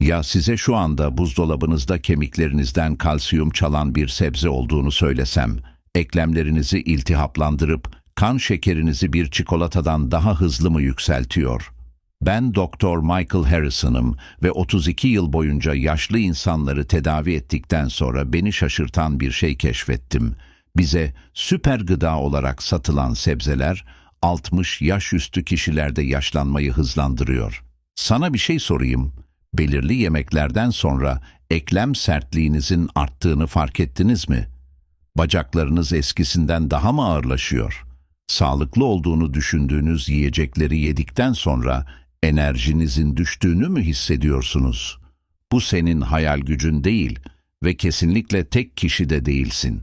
Ya size şu anda buzdolabınızda kemiklerinizden kalsiyum çalan bir sebze olduğunu söylesem, eklemlerinizi iltihaplandırıp kan şekerinizi bir çikolatadan daha hızlı mı yükseltiyor? Ben Doktor Michael Harrison'ım ve 32 yıl boyunca yaşlı insanları tedavi ettikten sonra beni şaşırtan bir şey keşfettim. Bize süper gıda olarak satılan sebzeler 60 yaş üstü kişilerde yaşlanmayı hızlandırıyor. Sana bir şey sorayım. Belirli yemeklerden sonra eklem sertliğinizin arttığını fark ettiniz mi? Bacaklarınız eskisinden daha mı ağırlaşıyor? Sağlıklı olduğunu düşündüğünüz yiyecekleri yedikten sonra enerjinizin düştüğünü mü hissediyorsunuz? Bu senin hayal gücün değil ve kesinlikle tek kişi de değilsin.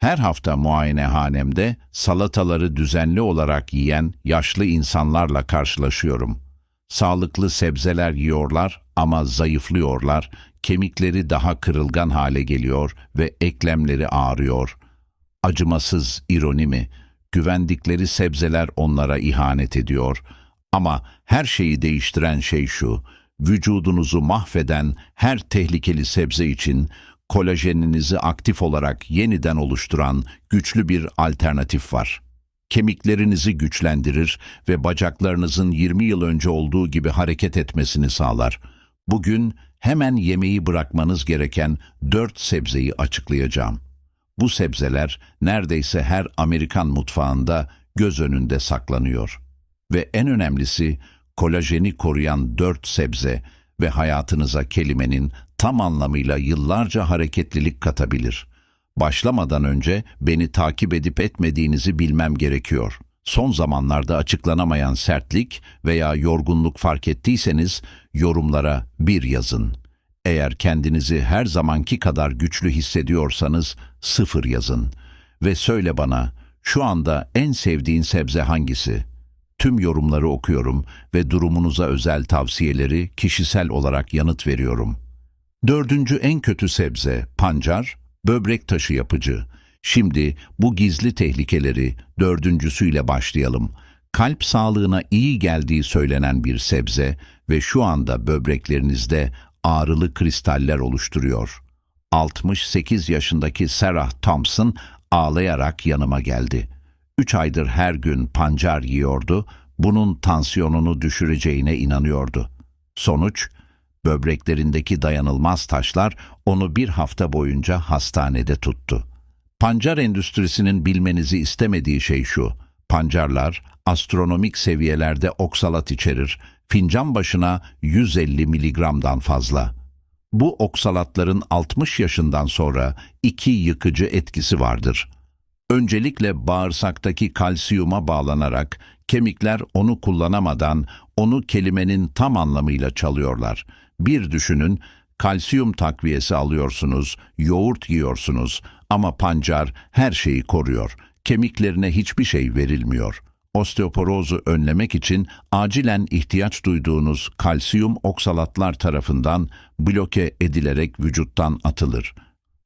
Her hafta muayenehanemde salataları düzenli olarak yiyen yaşlı insanlarla karşılaşıyorum. Sağlıklı sebzeler yiyorlar ama zayıflıyorlar, kemikleri daha kırılgan hale geliyor ve eklemleri ağrıyor. Acımasız ironi mi? Güvendikleri sebzeler onlara ihanet ediyor. Ama her şeyi değiştiren şey şu, vücudunuzu mahveden her tehlikeli sebze için kolajeninizi aktif olarak yeniden oluşturan güçlü bir alternatif var. Kemiklerinizi güçlendirir ve bacaklarınızın 20 yıl önce olduğu gibi hareket etmesini sağlar. Bugün hemen yemeği bırakmanız gereken 4 sebzeyi açıklayacağım. Bu sebzeler neredeyse her Amerikan mutfağında göz önünde saklanıyor. Ve en önemlisi kolajeni koruyan 4 sebze ve hayatınıza kelimenin tam anlamıyla yıllarca hareketlilik katabilir. Başlamadan önce beni takip edip etmediğinizi bilmem gerekiyor. Son zamanlarda açıklanamayan sertlik veya yorgunluk fark ettiyseniz yorumlara bir yazın. Eğer kendinizi her zamanki kadar güçlü hissediyorsanız sıfır yazın. Ve söyle bana şu anda en sevdiğin sebze hangisi? Tüm yorumları okuyorum ve durumunuza özel tavsiyeleri kişisel olarak yanıt veriyorum. Dördüncü en kötü sebze pancar, böbrek taşı yapıcı. Şimdi bu gizli tehlikeleri dördüncüsüyle başlayalım. Kalp sağlığına iyi geldiği söylenen bir sebze ve şu anda böbreklerinizde ağrılı kristaller oluşturuyor. 68 yaşındaki Sarah Thompson ağlayarak yanıma geldi. Üç aydır her gün pancar yiyordu, bunun tansiyonunu düşüreceğine inanıyordu. Sonuç, böbreklerindeki dayanılmaz taşlar onu bir hafta boyunca hastanede tuttu. Pancar endüstrisinin bilmenizi istemediği şey şu, pancarlar astronomik seviyelerde oksalat içerir, fincan başına 150 miligramdan fazla. Bu oksalatların 60 yaşından sonra iki yıkıcı etkisi vardır. Öncelikle bağırsaktaki kalsiyuma bağlanarak kemikler onu kullanamadan onu kelimenin tam anlamıyla çalıyorlar. Bir düşünün, kalsiyum takviyesi alıyorsunuz, yoğurt yiyorsunuz ama pancar her şeyi koruyor. Kemiklerine hiçbir şey verilmiyor. Osteoporozu önlemek için acilen ihtiyaç duyduğunuz kalsiyum oksalatlar tarafından bloke edilerek vücuttan atılır.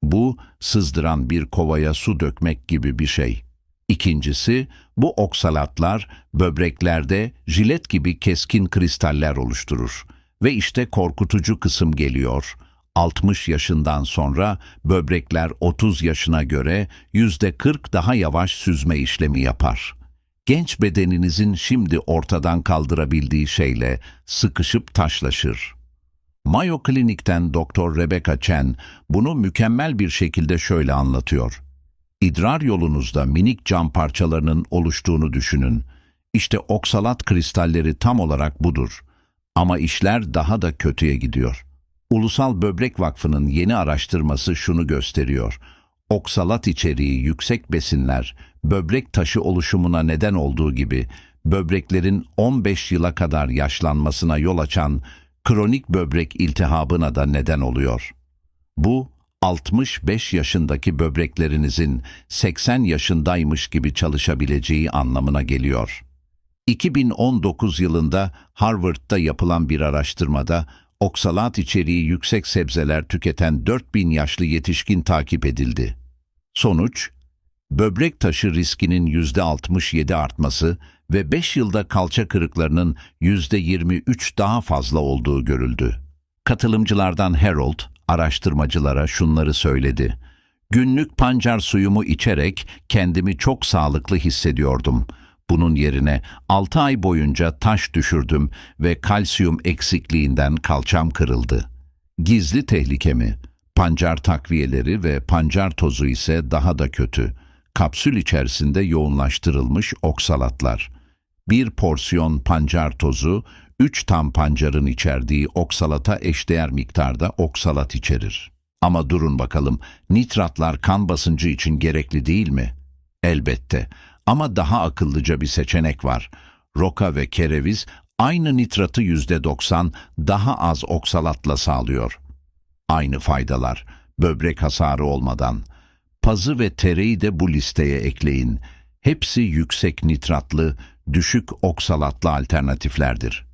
Bu sızdıran bir kovaya su dökmek gibi bir şey. İkincisi, bu oksalatlar böbreklerde jilet gibi keskin kristaller oluşturur. Ve işte korkutucu kısım geliyor. 60 yaşından sonra böbrekler 30 yaşına göre %40 daha yavaş süzme işlemi yapar. Genç bedeninizin şimdi ortadan kaldırabildiği şeyle sıkışıp taşlaşır. Mayo Klinik'ten Doktor Rebecca Chen bunu mükemmel bir şekilde şöyle anlatıyor. İdrar yolunuzda minik cam parçalarının oluştuğunu düşünün. İşte oksalat kristalleri tam olarak budur. Ama işler daha da kötüye gidiyor. Ulusal Böbrek Vakfı'nın yeni araştırması şunu gösteriyor. Oksalat içeriği yüksek besinler, böbrek taşı oluşumuna neden olduğu gibi, böbreklerin 15 yıla kadar yaşlanmasına yol açan kronik böbrek iltihabına da neden oluyor. Bu, 65 yaşındaki böbreklerinizin 80 yaşındaymış gibi çalışabileceği anlamına geliyor. 2019 yılında Harvard'da yapılan bir araştırmada oksalat içeriği yüksek sebzeler tüketen 4000 yaşlı yetişkin takip edildi. Sonuç, böbrek taşı riskinin %67 artması ve 5 yılda kalça kırıklarının %23 daha fazla olduğu görüldü. Katılımcılardan Harold, araştırmacılara şunları söyledi. Günlük pancar suyumu içerek kendimi çok sağlıklı hissediyordum. Bunun yerine 6 ay boyunca taş düşürdüm ve kalsiyum eksikliğinden kalçam kırıldı. Gizli tehlike mi? Pancar takviyeleri ve pancar tozu ise daha da kötü. Kapsül içerisinde yoğunlaştırılmış oksalatlar. Bir porsiyon pancar tozu, 3 tam pancarın içerdiği oksalata eşdeğer miktarda oksalat içerir. Ama durun bakalım, nitratlar kan basıncı için gerekli değil mi? Elbette. Ama daha akıllıca bir seçenek var. Roka ve kereviz aynı nitratı %90 daha az oksalatla sağlıyor. Aynı faydalar, böbrek hasarı olmadan. Pazı ve tereyi de bu listeye ekleyin. Hepsi yüksek nitratlı, düşük oksalatlı alternatiflerdir.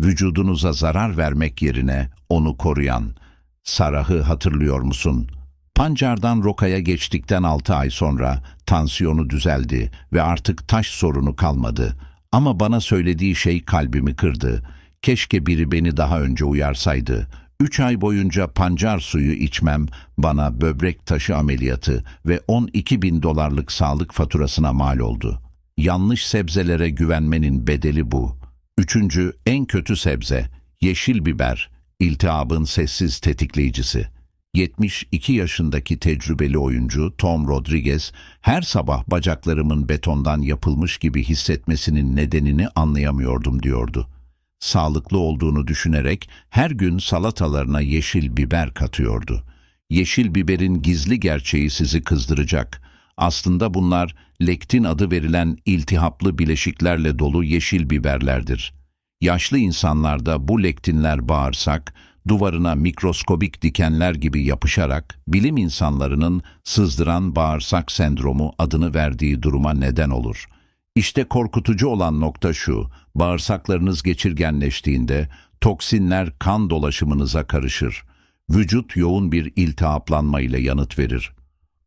Vücudunuza zarar vermek yerine onu koruyan. Sarah'ı hatırlıyor musun? Pancardan rokaya geçtikten 6 ay sonra tansiyonu düzeldi ve artık taş sorunu kalmadı. Ama bana söylediği şey kalbimi kırdı. Keşke biri beni daha önce uyarsaydı. Üç ay boyunca pancar suyu içmem bana böbrek taşı ameliyatı ve 12 bin dolarlık sağlık faturasına mal oldu. Yanlış sebzelere güvenmenin bedeli bu. Üçüncü en kötü sebze, yeşil biber, iltihabın sessiz tetikleyicisi. 72 yaşındaki tecrübeli oyuncu Tom Rodriguez her sabah bacaklarımın betondan yapılmış gibi hissetmesinin nedenini anlayamıyordum diyordu. Sağlıklı olduğunu düşünerek her gün salatalarına yeşil biber katıyordu. Yeşil biberin gizli gerçeği sizi kızdıracak. Aslında bunlar lektin adı verilen iltihaplı bileşiklerle dolu yeşil biberlerdir. Yaşlı insanlarda bu lektinler bağırsak, duvarına mikroskobik dikenler gibi yapışarak bilim insanlarının sızdıran bağırsak sendromu adını verdiği duruma neden olur. İşte korkutucu olan nokta şu, bağırsaklarınız geçirgenleştiğinde toksinler kan dolaşımınıza karışır. Vücut yoğun bir iltihaplanma ile yanıt verir.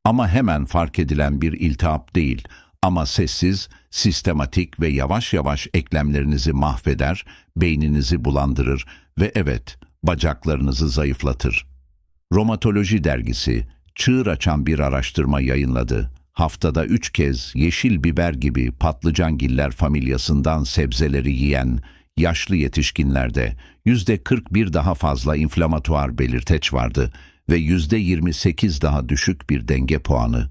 Ama hemen fark edilen bir iltihap değil ama sessiz, sistematik ve yavaş yavaş eklemlerinizi mahveder, beyninizi bulandırır ve evet, bacaklarınızı zayıflatır. Romatoloji dergisi çığır açan bir araştırma yayınladı. Haftada üç kez yeşil biber gibi patlıcangiller familyasından sebzeleri yiyen yaşlı yetişkinlerde yüzde 41 daha fazla inflamatuar belirteç vardı ve yüzde 28 daha düşük bir denge puanı.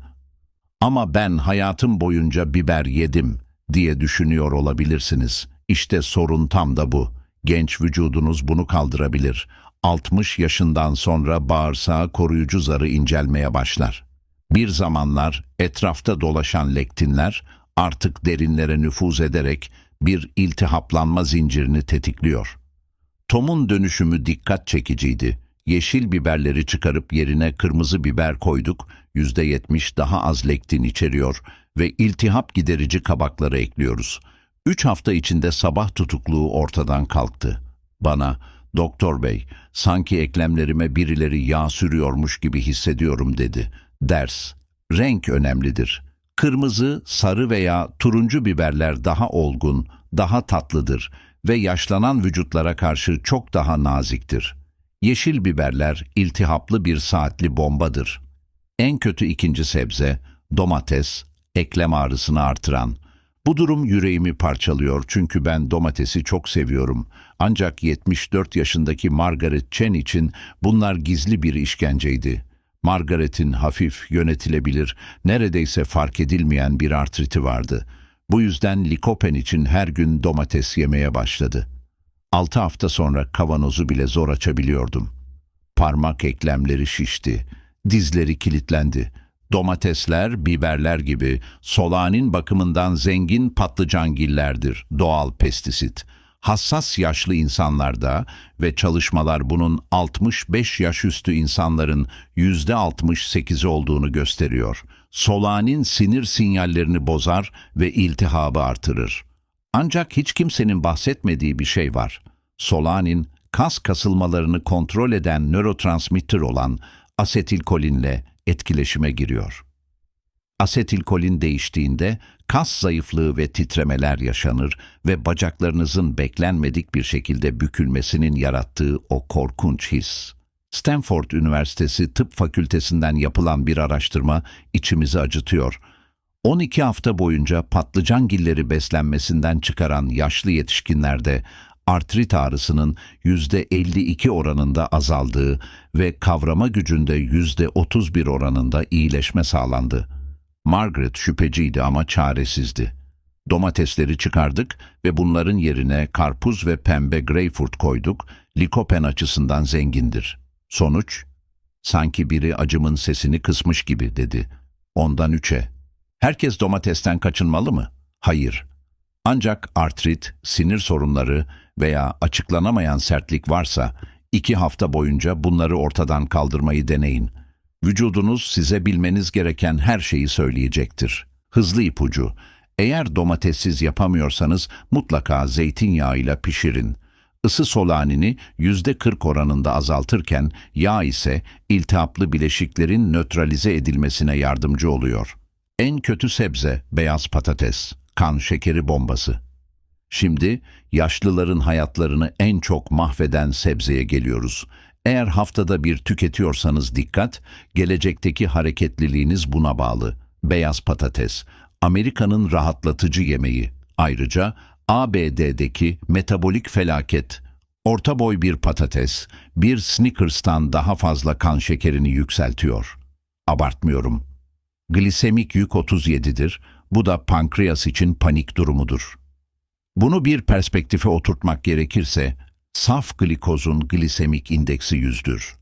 Ama ben hayatım boyunca biber yedim diye düşünüyor olabilirsiniz. İşte sorun tam da bu. Genç vücudunuz bunu kaldırabilir. 60 yaşından sonra bağırsağı koruyucu zarı incelmeye başlar. Bir zamanlar etrafta dolaşan lektinler artık derinlere nüfuz ederek bir iltihaplanma zincirini tetikliyor. Tom'un dönüşümü dikkat çekiciydi. Yeşil biberleri çıkarıp yerine kırmızı biber koyduk, %70 daha az lektin içeriyor ve iltihap giderici kabakları ekliyoruz. Üç hafta içinde sabah tutukluğu ortadan kalktı. Bana, doktor bey, sanki eklemlerime birileri yağ sürüyormuş gibi hissediyorum dedi. Ders, renk önemlidir. Kırmızı, sarı veya turuncu biberler daha olgun, daha tatlıdır ve yaşlanan vücutlara karşı çok daha naziktir. Yeşil biberler iltihaplı bir saatli bombadır. En kötü ikinci sebze, domates, eklem ağrısını artıran. Bu durum yüreğimi parçalıyor çünkü ben domatesi çok seviyorum. Ancak 74 yaşındaki Margaret Chen için bunlar gizli bir işkenceydi. Margaret'in hafif, yönetilebilir, neredeyse fark edilmeyen bir artriti vardı. Bu yüzden likopen için her gün domates yemeye başladı. Altı hafta sonra kavanozu bile zor açabiliyordum. Parmak eklemleri şişti, dizleri kilitlendi. Domatesler, biberler gibi solanin bakımından zengin patlıcangillerdir, doğal pestisit. Hassas yaşlı insanlarda ve çalışmalar bunun 65 yaş üstü insanların %68 olduğunu gösteriyor. Solanin sinir sinyallerini bozar ve iltihabı artırır. Ancak hiç kimsenin bahsetmediği bir şey var. Solanin, kas kasılmalarını kontrol eden nörotransmitter olan asetilkolinle etkileşime giriyor. Asetilkolin değiştiğinde kas zayıflığı ve titremeler yaşanır ve bacaklarınızın beklenmedik bir şekilde bükülmesinin yarattığı o korkunç his. Stanford Üniversitesi Tıp Fakültesinden yapılan bir araştırma içimizi acıtıyor. 12 hafta boyunca patlıcangilleri beslenmesinden çıkaran yaşlı yetişkinlerde artrit ağrısının %52 oranında azaldığı ve kavrama gücünde %31 oranında iyileşme sağlandı. Margaret şüpheciydi ama çaresizdi. Domatesleri çıkardık ve bunların yerine karpuz ve pembe greyfurt koyduk. Likopen açısından zengindir. Sonuç? Sanki biri acımın sesini kısmış gibi dedi. Ondan üçe. Herkes domatesten kaçınmalı mı? Hayır. Ancak artrit, sinir sorunları veya açıklanamayan sertlik varsa iki hafta boyunca bunları ortadan kaldırmayı deneyin. Vücudunuz size bilmeniz gereken her şeyi söyleyecektir. Hızlı ipucu. Eğer domatessiz yapamıyorsanız mutlaka zeytinyağıyla pişirin. Isı solanini %40 oranında azaltırken yağ ise iltihaplı bileşiklerin nötralize edilmesine yardımcı oluyor. En kötü sebze beyaz patates, kan şekeri bombası. Şimdi yaşlıların hayatlarını en çok mahveden sebzeye geliyoruz. Eğer haftada bir tüketiyorsanız dikkat, gelecekteki hareketliliğiniz buna bağlı. Beyaz patates, Amerika'nın rahatlatıcı yemeği. Ayrıca ABD'deki metabolik felaket, orta boy bir patates, bir Snickers'tan daha fazla kan şekerini yükseltiyor. Abartmıyorum. Glisemik yük 37'dir. Bu da pankreas için panik durumudur. Bunu bir perspektife oturtmak gerekirse, saf glikozun glisemik indeksi 100'dür.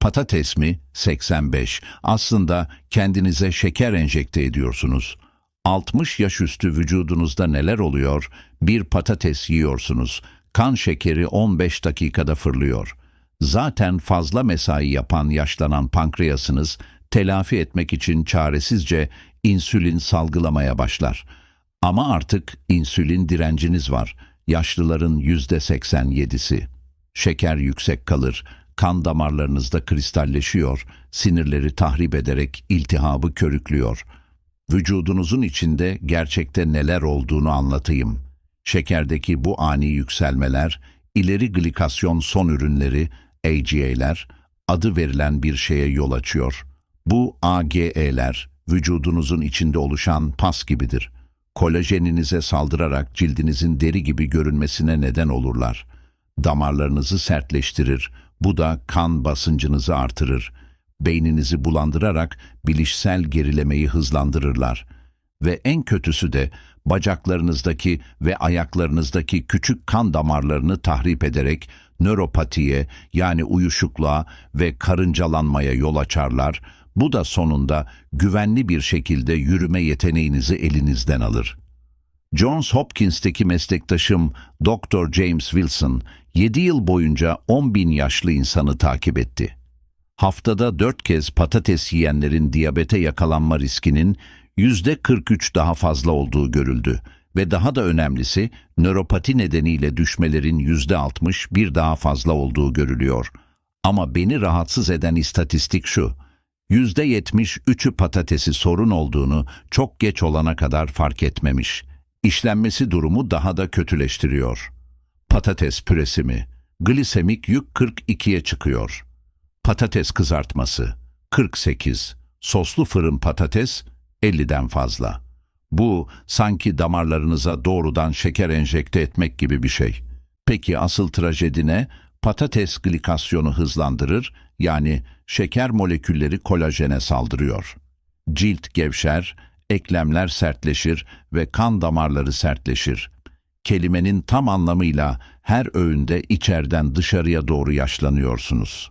Patates mi? 85. Aslında kendinize şeker enjekte ediyorsunuz. 60 yaş üstü vücudunuzda neler oluyor? Bir patates yiyorsunuz. Kan şekeri 15 dakikada fırlıyor. Zaten fazla mesai yapan yaşlanan pankreasınız telafi etmek için çaresizce insülin salgılamaya başlar. Ama artık insülin direnciniz var. Yaşlıların yüzde 87'si. Şeker yüksek kalır, kan damarlarınızda kristalleşiyor, sinirleri tahrip ederek iltihabı körüklüyor. Vücudunuzun içinde gerçekte neler olduğunu anlatayım. Şekerdeki bu ani yükselmeler, ileri glikasyon son ürünleri, AGA'ler, adı verilen bir şeye yol açıyor. Bu AGE'ler, vücudunuzun içinde oluşan pas gibidir. Kolajeninize saldırarak cildinizin deri gibi görünmesine neden olurlar. Damarlarınızı sertleştirir, bu da kan basıncınızı artırır. Beyninizi bulandırarak bilişsel gerilemeyi hızlandırırlar. Ve en kötüsü de bacaklarınızdaki ve ayaklarınızdaki küçük kan damarlarını tahrip ederek nöropatiye yani uyuşukluğa ve karıncalanmaya yol açarlar. Bu da sonunda güvenli bir şekilde yürüme yeteneğinizi elinizden alır. Johns Hopkins'teki meslektaşım Dr. James Wilson 7 yıl boyunca 10 bin yaşlı insanı takip etti. Haftada 4 kez patates yiyenlerin diyabete yakalanma riskinin %43 daha fazla olduğu görüldü ve daha da önemlisi nöropati nedeniyle düşmelerin %60 bir daha fazla olduğu görülüyor. Ama beni rahatsız eden istatistik şu, %73'ü patatesi sorun olduğunu çok geç olana kadar fark etmemiş. İşlenmesi durumu daha da kötüleştiriyor. Patates püresi mi? Glisemik yük 42'ye çıkıyor. Patates kızartması 48. Soslu fırın patates 50'den fazla. Bu sanki damarlarınıza doğrudan şeker enjekte etmek gibi bir şey. Peki asıl trajedi ne? Patates glikasyonu hızlandırır, yani şeker molekülleri kolajene saldırıyor. Cilt gevşer, eklemler sertleşir ve kan damarları sertleşir. Kelimenin tam anlamıyla her öğünde içeriden dışarıya doğru yaşlanıyorsunuz.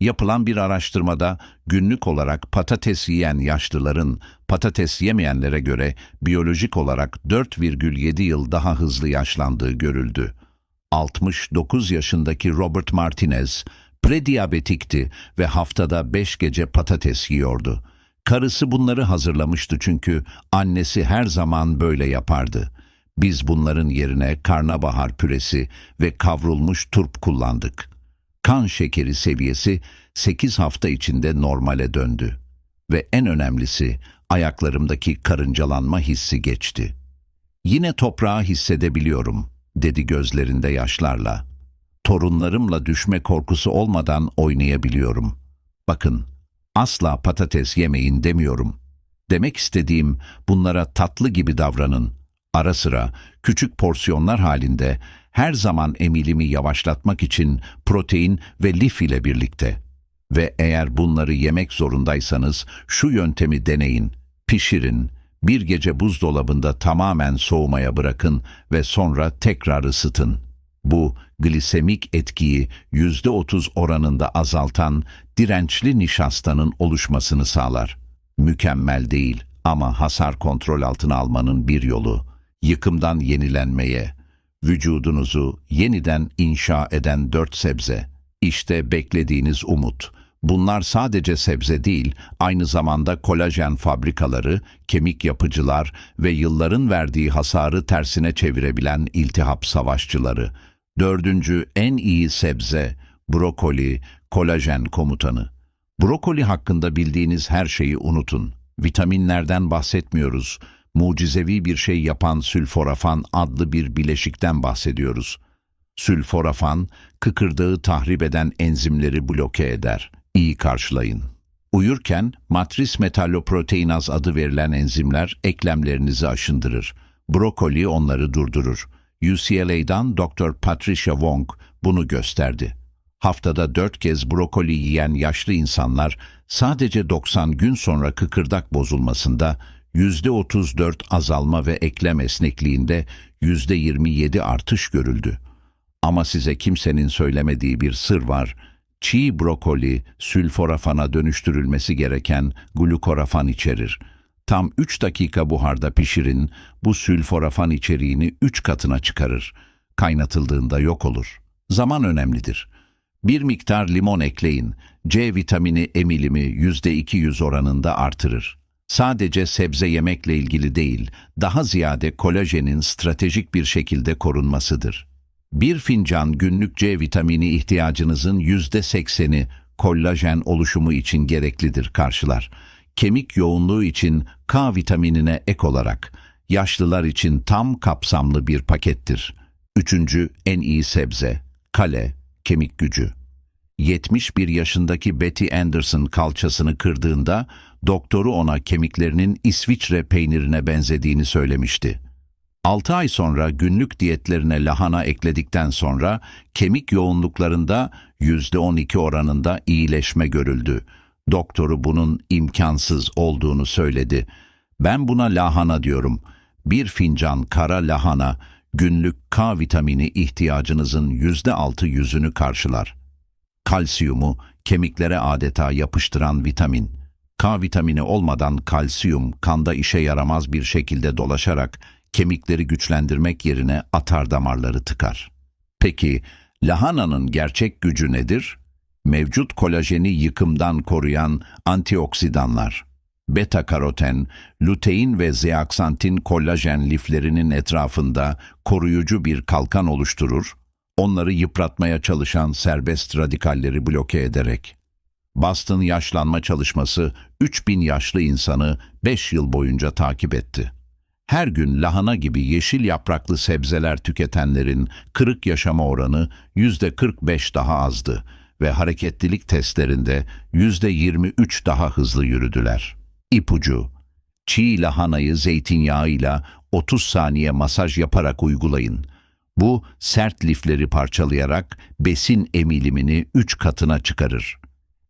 Yapılan bir araştırmada günlük olarak patates yiyen yaşlıların patates yemeyenlere göre biyolojik olarak 4,7 yıl daha hızlı yaşlandığı görüldü. 69 yaşındaki Robert Martinez prediyabetikti ve haftada 5 gece patates yiyordu. Karısı bunları hazırlamıştı çünkü annesi her zaman böyle yapardı. Biz bunların yerine karnabahar püresi ve kavrulmuş turp kullandık. Kan şekeri seviyesi 8 hafta içinde normale döndü. ve en önemlisi ayaklarımdaki karıncalanma hissi geçti. Yine toprağı hissedebiliyorum, dedi gözlerinde yaşlarla. Torunlarımla düşme korkusu olmadan oynayabiliyorum. Bakın, asla patates yemeyin demiyorum. Demek istediğim bunlara tatlı gibi davranın. Ara sıra küçük porsiyonlar halinde her zaman emilimi yavaşlatmak için protein ve lif ile birlikte. Ve eğer bunları yemek zorundaysanız şu yöntemi deneyin. Pişirin, bir gece buzdolabında tamamen soğumaya bırakın ve sonra tekrar ısıtın. Bu glisemik etkiyi %30 oranında azaltan dirençli nişastanın oluşmasını sağlar. Mükemmel değil ama hasar kontrol altına almanın bir yolu. Yıkımdan yenilenmeye, vücudunuzu yeniden inşa eden dört sebze. İşte beklediğiniz umut. Bunlar sadece sebze değil, aynı zamanda kolajen fabrikaları, kemik yapıcılar ve yılların verdiği hasarı tersine çevirebilen iltihap savaşçıları. Dördüncü en iyi sebze, brokoli, kolajen komutanı. Brokoli hakkında bildiğiniz her şeyi unutun. Vitaminlerden bahsetmiyoruz. Mucizevi bir şey yapan sülforafan adlı bir bileşikten bahsediyoruz. Sülforafan, kıkırdağı tahrip eden enzimleri bloke eder. İyi karşılayın. Uyurken matris metalloproteinaz adı verilen enzimler eklemlerinizi aşındırır. Brokoli onları durdurur. UCLA'dan Dr. Patricia Wong bunu gösterdi. Haftada dört kez brokoli yiyen yaşlı insanlar sadece 90 gün sonra kıkırdak bozulmasında %34 azalma ve eklem esnekliğinde %27 artış görüldü. Ama size kimsenin söylemediği bir sır var. Çiğ brokoli sülforafana dönüştürülmesi gereken glukorafan içerir. Tam 3 dakika buharda pişirin, bu sülforafan içeriğini 3 katına çıkarır. Kaynatıldığında yok olur. Zaman önemlidir. Bir miktar limon ekleyin. C vitamini emilimi %200 oranında artırır. Sadece sebze yemekle ilgili değil, daha ziyade kolajenin stratejik bir şekilde korunmasıdır. Bir fincan günlük C vitamini ihtiyacınızın %80'i kollajen oluşumu için gereklidir karşılar. Kemik yoğunluğu için K vitaminine ek olarak yaşlılar için tam kapsamlı bir pakettir. Üçüncü en iyi sebze, kale, kemik gücü. 71 yaşındaki Betty Anderson kalçasını kırdığında doktoru ona kemiklerinin İsviçre peynirine benzediğini söylemişti. 6 ay sonra günlük diyetlerine lahana ekledikten sonra kemik yoğunluklarında %12 oranında iyileşme görüldü. Doktoru bunun imkansız olduğunu söyledi. Ben buna lahana diyorum. Bir fincan kara lahana günlük K vitamini ihtiyacınızın %6 yüzünü karşılar. Kalsiyumu kemiklere adeta yapıştıran vitamin. K vitamini olmadan kalsiyum kanda işe yaramaz bir şekilde dolaşarak kemikleri güçlendirmek yerine atar damarları tıkar. Peki lahananın gerçek gücü nedir? Mevcut kolajeni yıkımdan koruyan antioksidanlar. Beta karoten, lutein ve zeaksantin kollajen liflerinin etrafında koruyucu bir kalkan oluşturur, onları yıpratmaya çalışan serbest radikalleri bloke ederek. Boston yaşlanma çalışması 3000 yaşlı insanı 5 yıl boyunca takip etti. Her gün lahana gibi yeşil yapraklı sebzeler tüketenlerin kırık yaşama oranı %45 daha azdı ve hareketlilik testlerinde %23 daha hızlı yürüdüler. İpucu Çiğ lahanayı zeytinyağıyla 30 saniye masaj yaparak uygulayın. Bu sert lifleri parçalayarak besin emilimini 3 katına çıkarır.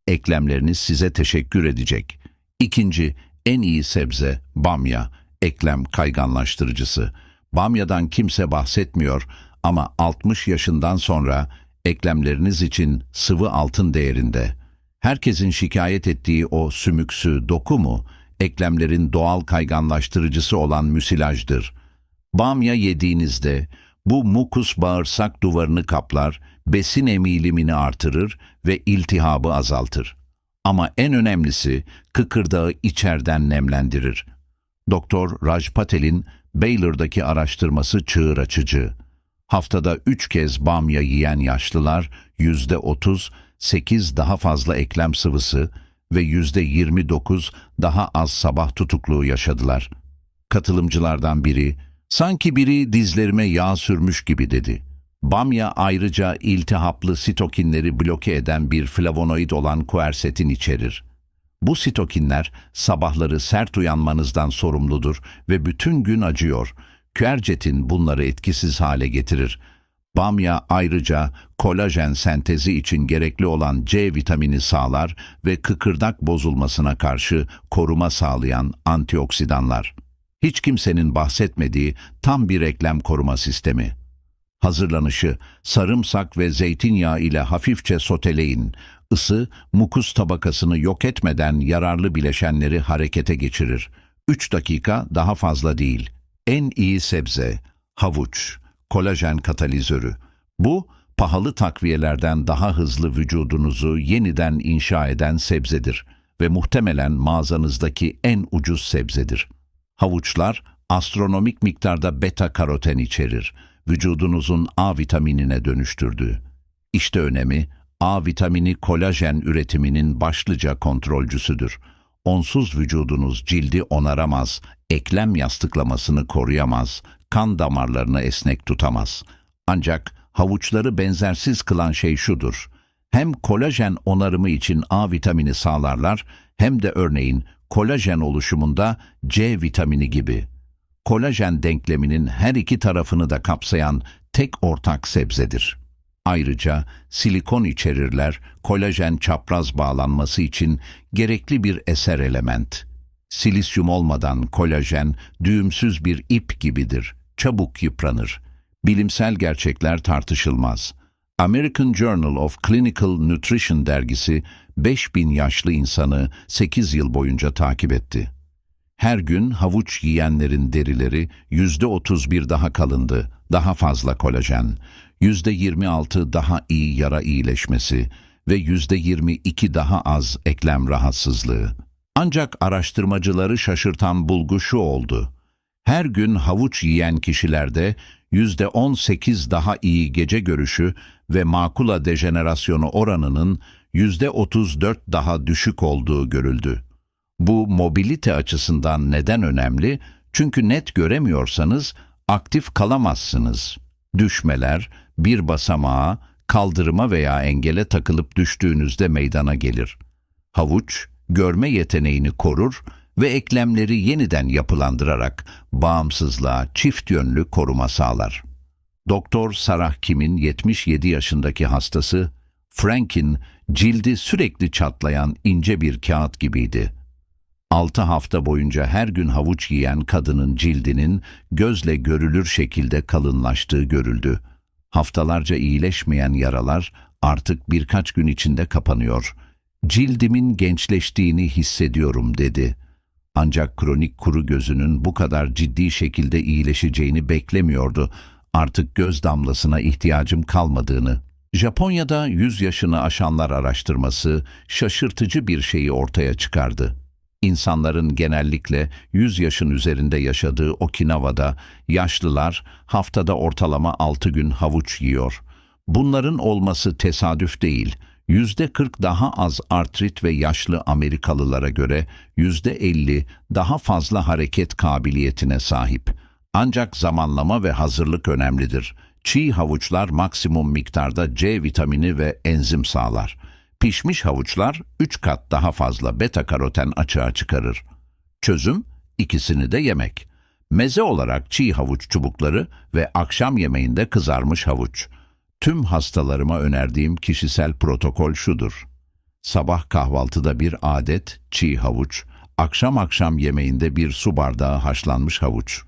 Eklemleriniz size teşekkür edecek. İkinci, en iyi sebze bamya, eklem kayganlaştırıcısı. Bamyadan kimse bahsetmiyor ama 60 yaşından sonra eklemleriniz için sıvı altın değerinde. Herkesin şikayet ettiği o sümüksü doku mu, eklemlerin doğal kayganlaştırıcısı olan müsilajdır. Bamya yediğinizde bu mukus bağırsak duvarını kaplar, besin emilimini artırır ve iltihabı azaltır. Ama en önemlisi kıkırdağı içerden nemlendirir. Doktor Raj Patel'in Baylor'daki araştırması çığır açıcı. Haftada üç kez bamya yiyen yaşlılar yüzde otuz, sekiz daha fazla eklem sıvısı ve yüzde 29 daha az sabah tutukluğu yaşadılar. Katılımcılardan biri, sanki biri dizlerime yağ sürmüş gibi dedi. Bamya ayrıca iltihaplı sitokinleri bloke eden bir flavonoid olan kuersetin içerir. Bu sitokinler sabahları sert uyanmanızdan sorumludur ve bütün gün acıyor. Quercetin bunları etkisiz hale getirir. Bamya ayrıca kolajen sentezi için gerekli olan C vitamini sağlar ve kıkırdak bozulmasına karşı koruma sağlayan antioksidanlar. Hiç kimsenin bahsetmediği tam bir eklem koruma sistemi. Hazırlanışı sarımsak ve zeytinyağı ile hafifçe soteleyin. Isı, mukus tabakasını yok etmeden yararlı bileşenleri harekete geçirir. 3 dakika daha fazla değil. En iyi sebze, havuç, kolajen katalizörü. Bu, pahalı takviyelerden daha hızlı vücudunuzu yeniden inşa eden sebzedir ve muhtemelen mağazanızdaki en ucuz sebzedir. Havuçlar astronomik miktarda beta karoten içerir, vücudunuzun A vitaminine dönüştürdüğü. İşte önemi, A vitamini kolajen üretiminin başlıca kontrolcüsüdür. Onsuz vücudunuz cildi onaramaz, eklem yastıklamasını koruyamaz, kan damarlarını esnek tutamaz. Ancak havuçları benzersiz kılan şey şudur. Hem kolajen onarımı için A vitamini sağlarlar hem de örneğin kolajen oluşumunda C vitamini gibi. Kolajen denkleminin her iki tarafını da kapsayan tek ortak sebzedir. Ayrıca silikon içerirler, kolajen çapraz bağlanması için gerekli bir eser element. Silisyum olmadan kolajen düğümsüz bir ip gibidir, çabuk yıpranır. Bilimsel gerçekler tartışılmaz. American Journal of Clinical Nutrition dergisi 5000 yaşlı insanı 8 yıl boyunca takip etti. Her gün havuç yiyenlerin derileri %31 daha kalındı, daha fazla kolajen, %26 daha iyi yara iyileşmesi ve %22 daha az eklem rahatsızlığı. Ancak araştırmacıları şaşırtan bulgu şu oldu. Her gün havuç yiyen kişilerde %18 daha iyi gece görüşü ve makula dejenerasyonu oranının %34 daha düşük olduğu görüldü. Bu mobilite açısından neden önemli? Çünkü net göremiyorsanız aktif kalamazsınız. Düşmeler bir basamağa, kaldırıma veya engele takılıp düştüğünüzde meydana gelir. Havuç, görme yeteneğini korur ve eklemleri yeniden yapılandırarak bağımsızlığa çift yönlü koruma sağlar. Doktor Sarah Kim'in 77 yaşındaki hastası, Frank'in cildi sürekli çatlayan ince bir kağıt gibiydi. 6 hafta boyunca her gün havuç yiyen kadının cildinin gözle görülür şekilde kalınlaştığı görüldü. Haftalarca iyileşmeyen yaralar artık birkaç gün içinde kapanıyor. Cildimin gençleştiğini hissediyorum dedi. Ancak kronik kuru gözünün bu kadar ciddi şekilde iyileşeceğini beklemiyordu. Artık göz damlasına ihtiyacım kalmadığını. Japonya'da 100 yaşını aşanlar araştırması şaşırtıcı bir şeyi ortaya çıkardı. İnsanların genellikle 100 yaşın üzerinde yaşadığı Okinawa'da yaşlılar haftada ortalama 6 gün havuç yiyor. Bunların olması tesadüf değil. %40 daha az artrit ve yaşlı Amerikalılara göre %50 daha fazla hareket kabiliyetine sahip. Ancak zamanlama ve hazırlık önemlidir. Çiğ havuçlar maksimum miktarda C vitamini ve enzim sağlar. Pişmiş havuçlar 3 kat daha fazla beta karoten açığa çıkarır. Çözüm ikisini de yemek. Meze olarak çiğ havuç çubukları ve akşam yemeğinde kızarmış havuç. Tüm hastalarıma önerdiğim kişisel protokol şudur. Sabah kahvaltıda bir adet çiğ havuç, akşam akşam yemeğinde bir su bardağı haşlanmış havuç.